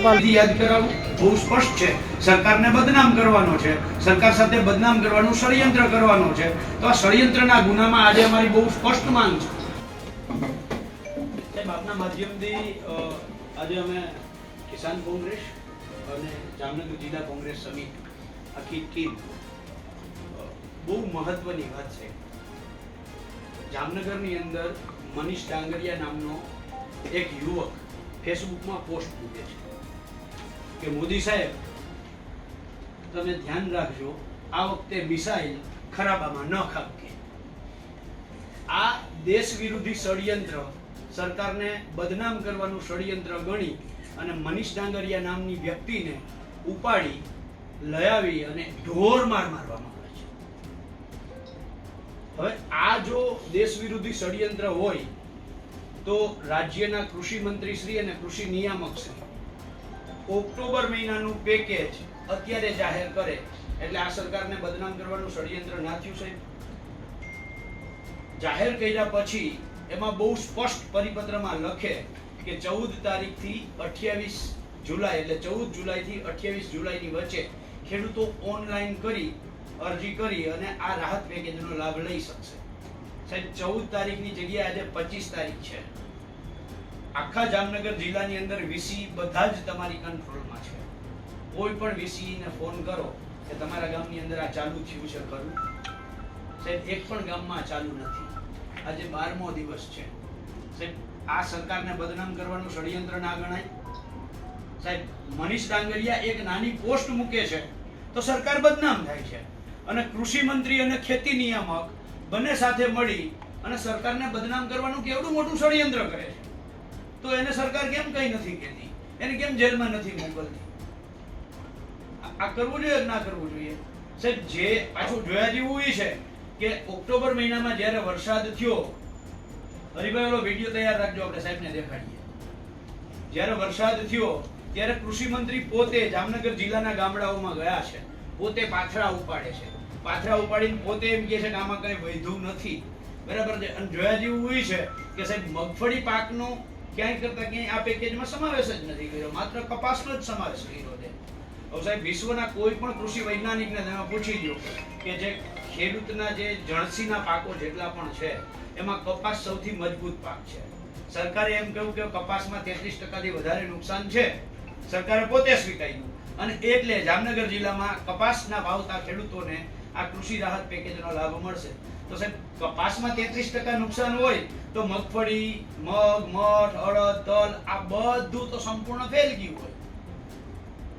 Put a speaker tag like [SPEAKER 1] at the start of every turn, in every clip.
[SPEAKER 1] રાજ્યપાલ
[SPEAKER 2] યાદ કરાવું? બહુ સ્પષ્ટ છે. સરકારને બદનામ કરવાનો છે. સરકાર સાથે બદનામ કરવાનું ષડયંત્ર કરવાનો છે. તો આ ષડયંત્રના ગુનામાં આજે અમારી બહુ સ્પષ્ટ માંગ છે. આપના માધ્યમથી આજે અમે કિસાન કોંગ્રેસ અને જામનગર જિલ્લા કોંગ્રેસ સમિતિ આખી ટીમ બહુ મહત્વની વાત છે. જામનગરની અંદર મનીષ ડાંગરિયા નામનો એક યુવક ફેસબુકમાં પોસ્ટ મૂકે છે. કે મોદી સાહેબ, તમે ધ્યાન રાખજો, આ વખતે મિસાઇલ ખરાબામાં ન ખાબકે આ દેશ વિરોધી ષડયંત્ર સરકારને બદનામ કરવાનું ષડયંત્ર ગણી અને મનીષ ડાંગરિયા નામની વ્યક્તિને ઉપાડી, લયાવી અને ઢોર માર મારવામાં આવે છે. હવે આ જો દેશ વિરોધી ષડયંત્ર હોય, તો રાજ્યના કૃષિ મંત્રી શ્રી અને કૃષિ નિયામક શ્રી ઓક્ટોબર મહિનાનું પેકેજ અત્યારે જાહેર કરે એટલે આ સરકારને બદનામ કરવાનું ષડયંત્ર ના થયું સાહેબ જાહેર કર્યા પછી એમાં બહુ સ્પષ્ટ પરિપત્રમાં લખે કે ચૌદ તારીખથી અઠ્યાવીસ જુલાઈ એટલે ચૌદ જુલાઈથી અઠ્યાવીસ જુલાઈની વચ્ચે ખેડૂતો ઓનલાઈન કરી અરજી કરી અને આ રાહત પેકેજનો લાભ લઈ શકશે. સાહેબ, ચૌદ તારીખની જગ્યાએ આજે પચીસ તારીખ છે. આખા જામનગર જિલ્લાની અંદર વીસી બધા જ તમારી કંટ્રોલમાં છે. કોઈ પણ વીસીને ફોન કરો કે તમારા ગામની અંદર આ ચાલુ થયું છે, ખરું? સાહેબ, એક પણ ગામમાં ચાલુ નથી. આજે બારમો દિવસ છે. સાહેબ, આ સરકારને બદનામ કરવાનું ષડયંત્ર ના ગણાય? સાહેબ, મનીષ ડાંગરિયા એક નાની પોસ્ટ મૂકે છે, તો સરકાર બદનામ થાય છે. અને કૃષિ મંત્રી અને ખેતી નિયામક બંને સાથે મળી અને સરકારને બદનામ કરવાનું કેવડું મોટું ષડયંત્ર કરે છે? તો એને સરકાર કેમ કઈ નથી કહેતી? એને કેમ જેલમાં નથી મોકલતી? આ- કરવું જોઈએ ના કરવું જોઈએ? સાહેબ, જે પાછું જોયા જેવું એ છે કે ઓક્ટોબર મહિનામાં જ્યારે વરસાદ થયો, હરિભાઈ ઓલો વીડિયો તૈયાર રાખજો, આપણે સાહેબને દેખાડીએ. જ્યારે વરસાદ થયો, ત્યારે કૃષિ મંત્રી પોતે જામનગર જિલ્લાના ગામડાઓમાં ગયા છે. પોતે પાથરા ઉપાડે છે. પાથરા ઉપાડીને પોતે એમ કહે છે કે આમાં કઈ વૈધું નથી. બરાબર છે? અને જોયા જેવું એ છે કે સાહેબ, મગફળી પાકનો ક્યાંય કરતા ક્યાંય આ પેકેજમાં સમાવેશ જ નથી કર્યો. માત્ર કપાસનો જ સમાવેશ કર્યો છે. હવે સાહેબ, વિશ્વના કોઈ પણ કૃષિ વૈજ્ઞાનિકને તમે પૂછી લો કે જે ખેડૂતના જે જણસીના પાકો જેટલા પણ છે, એમાં કપાસ સૌથી મજબૂત પાક છે. સરકારે એમ કહ્યું કે કપાસમાં તેત્રીસ ટકાથી વધારે નુકસાન છે. સરકારે પોતે સ્વીકાર્યું. અને એટલે જામનગર જિલ્લામાં કપાસના ભાવતા ખેડૂતોને આ કૃષિ રાહત પેકેજનો લાભ મળશે. તો સાહેબ, કપાસમાં તેત્રીસ ટકા નુકસાન હોય તો મગફળી, મગ, મઠ, અડદ, તલ, આ બધું તો સંપૂર્ણ ફેલ ગયું હોય.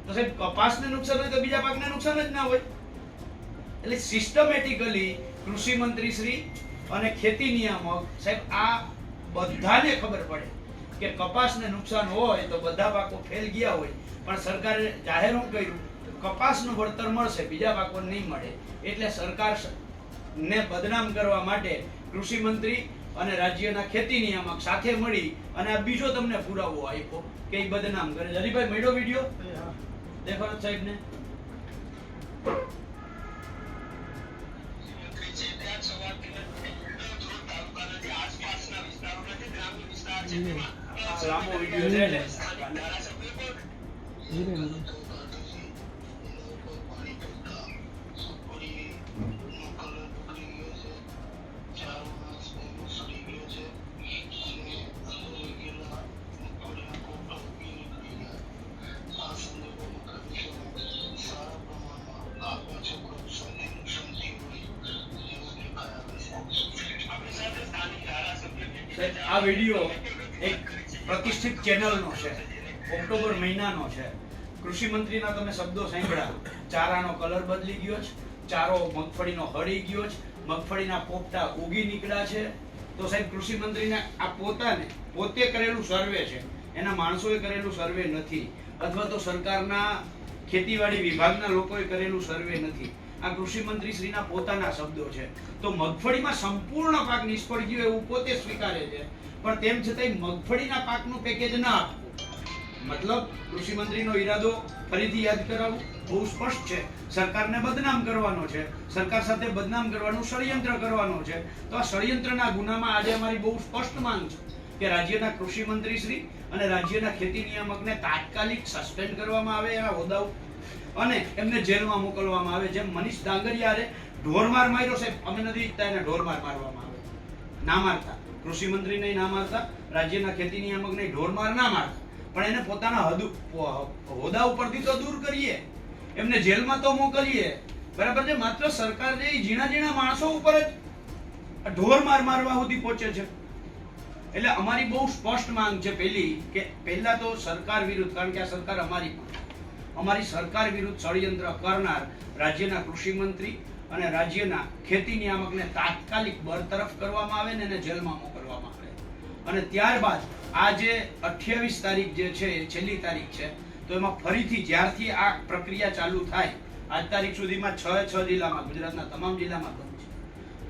[SPEAKER 2] તો સાહેબ, કપાસને નુકસાન હોય તો બીજા પાકને નુકસાન જ ના હોય. એટલે સિસ્ટમેટિકલી કૃષિ મંત્રી શ્રી અને ખેતી નિયામક, સાહેબ, આ બધાને ખબર પડે કે કપાસને નુકસાન હોય તો બધા પાકો ફેલ ગયા હોય. પણ સરકારે જાહેર કર્યું, કપાસનું વળતર મળશે, બીજા પાકો નહીં મળે. એટલે સરકાર ને બદનામ કરવા માટે કૃષિ મંત્રી અને રાજ્યના ખેતી નિયામક સાથે મળી અને આ બીજો તમને પુરાવો આપ્યો કે એ બદનામ કરે હરીભાઈ, મળ્યો વીડિયો? દેખો સાહેબ ને લાંબો વીડિયો છે આ વીડિયો એક પ્રતિષ્ઠિત ચેનલનો છે. ઓક્ટોબર મહિનાનો છે. કૃષિ મંત્રીના તમે શબ્દો સાંભળ્યા. ચારાનો કલર બદલી ગયો છે. ચારો મગફળીનો હળી ગયો છે. મગફળીના પોપટા ઉગી નીકળ્યા છે. તો સાહેબ, કૃષિ મંત્રીને આ પોતાને, પોતે કરેલું સર્વે છે. એના માણસોએ કરેલું સર્વે નથી. અથવા તો સરકારના ખેતીવાડી વિભાગના લોકોએ કરેલું સર્વે નથી. આ કૃષિ મંત્રી શ્રીના પોતાના શબ્દો છે. તો મગફળીમાં સંપૂર્ણ પાક નિષ્ફળ ગયો એવું પોતે સ્વીકારે છે. પણ તેમ છતાંય મગફળીના પાકનું પેકેજ ના આપવું. મતલબ કૃષિ મંત્રીનો ઈરાદો ફરીથી યાદ કરાવું, બહુ સ્પષ્ટ છે. સરકારને બદનામ કરવાનો છે. સરકાર સાથે બદનામ કરવાનું ષડયંત્ર કરવાનો છે. તો આ ષડયંત્રના ગુનામાં આજે અમારી બહુ સ્પષ્ટ માંગ છે કે રાજ્યના કૃષિ મંત્રી શ્રી અને રાજ્યના ખેતી નિયામકને તાત્કાલિક સસ્પેન્ડ કરવામાં આવે એના હોદ્દાઓ અને એમને જેલમાં મોકલવામાં આવે. જેમ મનીષ ડાંગરિયારે ઢોરમાર માર્યો સાહેબ. અમે નથી ઈચ્છતા એને ઢોરમાર મારવામાં આવે. ના મારતા. કૃષિ મંત્રીને ના મારતા, રાજ્યના ખેતી નિયામકને ઢોરમાર ના મારતા. પણ એને પોતાના હદ હોદ્દા ઉપરથી તો દૂર કરીએ. એમને જેલમાં તો મોકલીએ. બરાબર છે? માત્ર સરકાર જે ઝીણા ઝીણા માણસો ઉપર જ આ ઢોર માર મારવા સુધી પહોંચે છે. એટલે અમારી બહુ સ્પષ્ટ માંગ છે પહેલી કે પહેલા તો સરકાર વિરુદ્ધ, કારણ કે આ સરકાર અમારી પણ અમારી સરકાર વિરુદ્ધ ષડયંત્ર કરનાર રાજ્યના કૃષિ મંત્રી અને રાજ્યના ખેતી નિયામકને તાત્કાલિક બરતરફ કરવામાં આવે ને એને જેલમાં મોકલવામાં આવે. અને ત્યારબાદ આ જે અઠ્યાવીસ તારીખ જે છે, એ છેલ્લી તારીખ છે, તો એમાં ફરીથી જ્યારથી આ પ્રક્રિયા ચાલુ થાય, આજ તારીખ સુધીમાં છ છ જિલ્લામાં, ગુજરાતના તમામ જિલ્લામાં બંધ છે.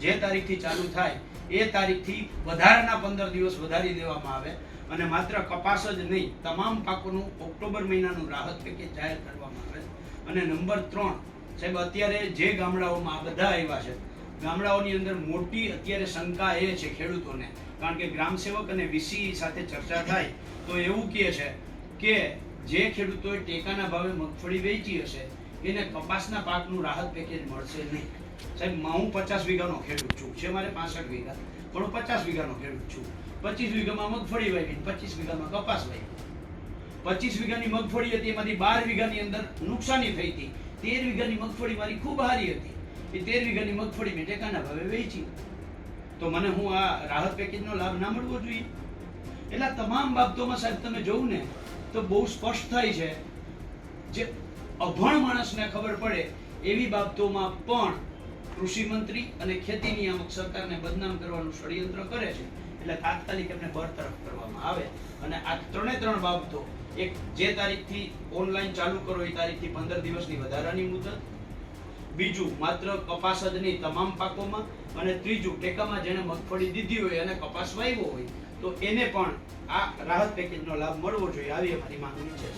[SPEAKER 2] જે તારીખથી ચાલુ થાય એ તારીખથી વધારાના પંદર દિવસ વધારી દેવામાં આવે અને માત્ર કપાસ જ નહીં, તમામ પાકોનું ઓક્ટોબર મહિનાનું રાહત પેકેજ જાહેર કરવામાં આવે. અને નંબર ત્રણ, સાહેબ, અત્યારે જે ગામડાઓમાં આ બધા આવ્યા છે, ગામડાઓની અંદર મોટી અત્યારે શંકા એ છે ખેડૂતોને, કારણ કે ગ્રામ સેવક અને વીસી સાથે ચર્ચા થાય, તો એવું કહે છે કે જે ખેડૂતોએ ટેકાના ભાવે મગફળી વેચી હશે, એને કપાસના પાકનું રાહત પેકેજ મળશે નહીં. સાહેબ હું પચાસ વીઘાનો ખેડૂત છું. છે મારે પાસઠ વીઘા. પણ હું પચાસ વીઘાનો ખેડૂત છું. પચીસ વીઘામાં મગફળી વાવી, પચીસ વીઘામાં કપાસ વાવી. પચીસ વીઘાની મગફળી હતી, એમાંથી બાર વીઘાની અંદર નુકસાની થઈ હતી. તેર વીઘાની મગફળી મારી ખૂબ હારી હતી. એ તેર વીઘાની મગફળી મેં ટેકાના ભાવે વેચી. તો મને હું આ રાહત પેકેજનો લાભ ના મળવો જોઈએ? એટલે તમામ બાબતોમાં સાહેબ, તમે જોવું ને, તો બહુ સ્પષ્ટ થાય છે. જે અભણ માણસને ખબર પડે, એવી બાબતોમાં પણ કૃષિ મંત્રી અને ખેતી નિયામક સરકારને બદનામ કરવાનું ષડયંત્ર કરે છે, એટલે તાત્કાલિક એમને બરતરફ કરવામાં આવે. અને આ ત્રણે ત્રણ બાબતો, એક જે તારીખથી ઓનલાઈન ચાલુ કરો એ તારીખથી પંદર દિવસની વધારાની મુદત, બીજું માત્ર કપાસ જ નહીં, તમામ પાકોમાં, અને ત્રીજું ટેકામાં જેણે મગફળી દીધી હોય અને કપાસ વાવ્યો હોય, તો એને પણ આ રાહત પેકેજનો લાભ મળવો જોઈએ, આવી અમારી માંગણી છે.